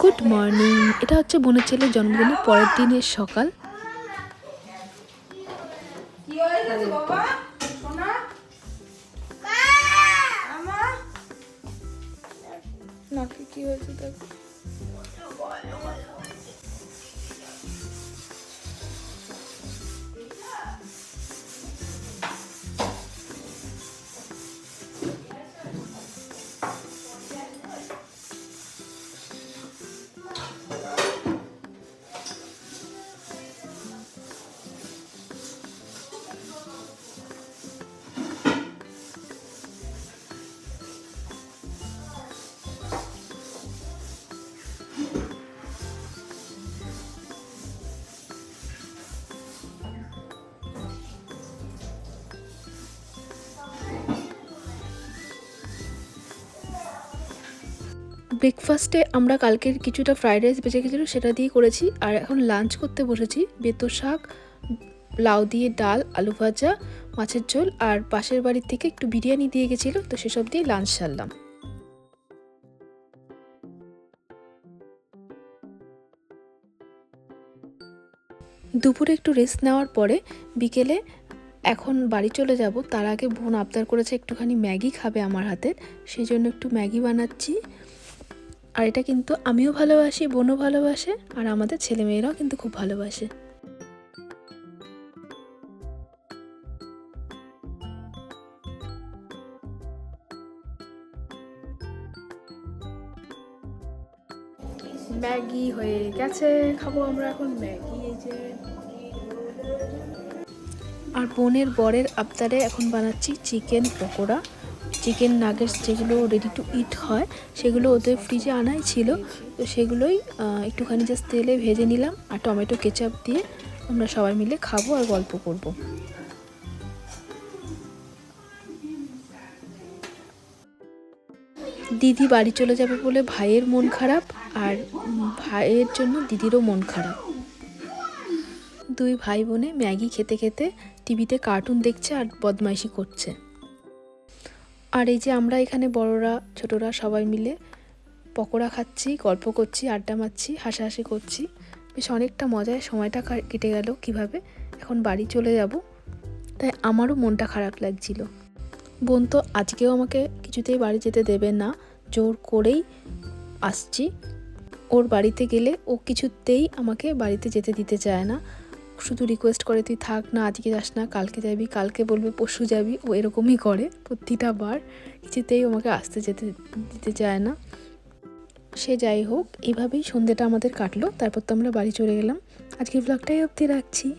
Good morning. এটা হচ্ছে বোনের ছেলের জন্মদিনের পরের দিনের সকাল। নাকি কি হয়েছে দেখো। ব্রেকফাস্টে আমরা কালকের কিছুটা ফ্রাইড রাইস বেঁচে গেছিল, সেটা দিয়ে করেছি। আর এখন লাঞ্চ করতে বসেছি। বেতো শাক, লাউ দিয়ে ডাল, আলু ভাজা, মাছের ঝোল আর পাশের বাড়ির থেকে একটু বিরিয়ানি দিয়ে গেছিল, তো সেসব দিয়ে লাঞ্চ সারলাম। দুপুরে একটু রেস্ট নেওয়ার পরে বিকেলে এখন বাড়ি চলে যাব। তার আগে বোন আবদার করেছে একটুখানি ম্যাগি খাবে আমার হাতের সেই জন্য একটু ম্যাগি বানাচ্ছি। আর এটা কিন্তু আমিও ভালোবাসি, বোনও ভালোবাসে, আর আমাদের ছেলেমেয়েরাও কিন্তু খুব ভালোবাসে। ম্যাগি হয়ে গেছে, খাব আমরা এখন ম্যাগি, এই যে। আর বোনের বরের আবদারে এখন বানাচ্ছি চিকেন পকোড়া। চিকেন নাগেটস যেগুলো রেডি টু ইট হয়, সেগুলো ওদের ফ্রিজে আনাই ছিল। তো সেগুলোই একটুখানি জাস্ট তেলে ভেজে নিলাম আর টমেটো কেচাপ দিয়ে আমরা সবাই মিলে খাব আর গল্প করব। দিদি বাড়ি চলে যাবে বলে ভাইয়ের মন খারাপ আর ভাইয়ের জন্য দিদিরও মন খারাপ। দুই ভাই বোনে ম্যাগি খেতে খেতে টিভিতে কার্টুন দেখছে আর বদমাইশি করছে। আর এই যে আমরা এখানে বড়রা, ছোটরা সবাই মিলে পকোড়া খাচ্ছি, গল্প করছি, আড্ডা মারছি, হাসাহাসি করছি। বেশ অনেকটা মজায় সময়টা কেটে গেল কীভাবে এখন বাড়ি চলে যাব। তাই আমারও মনটা খারাপ লাগছিল। বোন তো আজকেও আমাকে কিছুতেই বাড়ি যেতে দেবে না, জোর করেই আসছি। ওর বাড়িতে গেলে ও কিছুতেই আমাকে বাড়িতে যেতে দিতে চায় না। শুধু রিকোয়েস্ট করে, তুই থাক না, আজকে যাস না, কালকে যাবি, কালকে বলবে পরশু যাবি। ও এরকমই করে প্রতিটা বার। কিছুতেই আমাকে আসতে যেতে, দিতে চায় না। সে যাই হোক এইভাবেই সন্ধ্যেটা আমাদের কাটলো। তারপর তো আমরা বাড়ি চলে গেলাম। আজকের ব্লগটাই অবধি রাখছি।